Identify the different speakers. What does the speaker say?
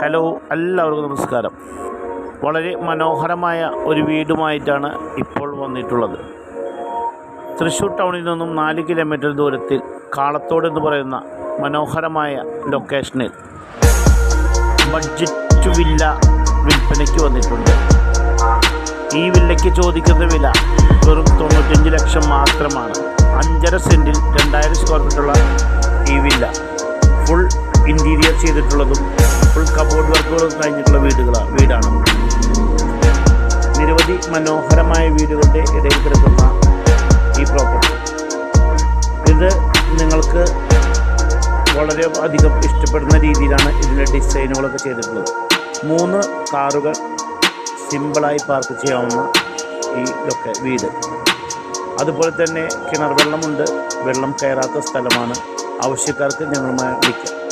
Speaker 1: Hello എല്ലാവർക്കും നമസ്കാരം. വളരെ മനോഹരമായ ഒരു വീടുമായിട്ടാണ് ഇപ്പോൾ വന്നിട്ടുള്ളത്. തൃശ്ശൂർ ടൗണിൽ നിന്നും നാല് കിലോമീറ്റർ ദൂരത്തിൽ കാളത്തോട് എന്ന് പറയുന്ന മനോഹരമായ ലൊക്കേഷനിൽ ബഡ്ജറ്റ് വില്ല വിൽപ്പനയ്ക്ക് വന്നിട്ടുണ്ട്. ഈ വില്ലയ്ക്ക് ചോദിക്കുന്ന വില വെറും തൊണ്ണൂറ്റഞ്ച് ലക്ഷം മാത്രമാണ്. അഞ്ചര സെന്റിൽ രണ്ടായിരം സ്ക്വയർ ഫീറ്റുള്ള ഈ വില്ല. ഇന്റീരിയർ ചെയ്തിട്ടുള്ളതും ഫുൾ കബോർഡ് വർക്കുകളും കഴിഞ്ഞിട്ടുള്ള വീടുകളാണ് വീടാണ്. നിരവധി മനോഹരമായ വീടുകളുടെ ഇടയിൽ കിടക്കുന്ന ഈ പ്രോപ്പർട്ടി ഇത് നിങ്ങൾക്ക് വളരെ അധികം ഇഷ്ടപ്പെടുന്ന രീതിയിലാണ് ഇതിന്റെ ഡിസൈനുകളൊക്കെ ചെയ്തിട്ടുള്ളത്. മൂന്ന് കാറുകൾ സിമ്പിളായി പാർക്ക് ചെയ്യാവുന്ന ഈ ലൊക്കെ വീട്. അതുപോലെ തന്നെ കിണർ വെള്ളമുണ്ട്. വെള്ളം കയറാത്ത സ്ഥലമാണ്. ആവശ്യക്കാർക്ക് ഞങ്ങളുമായി വിളിക്കാം.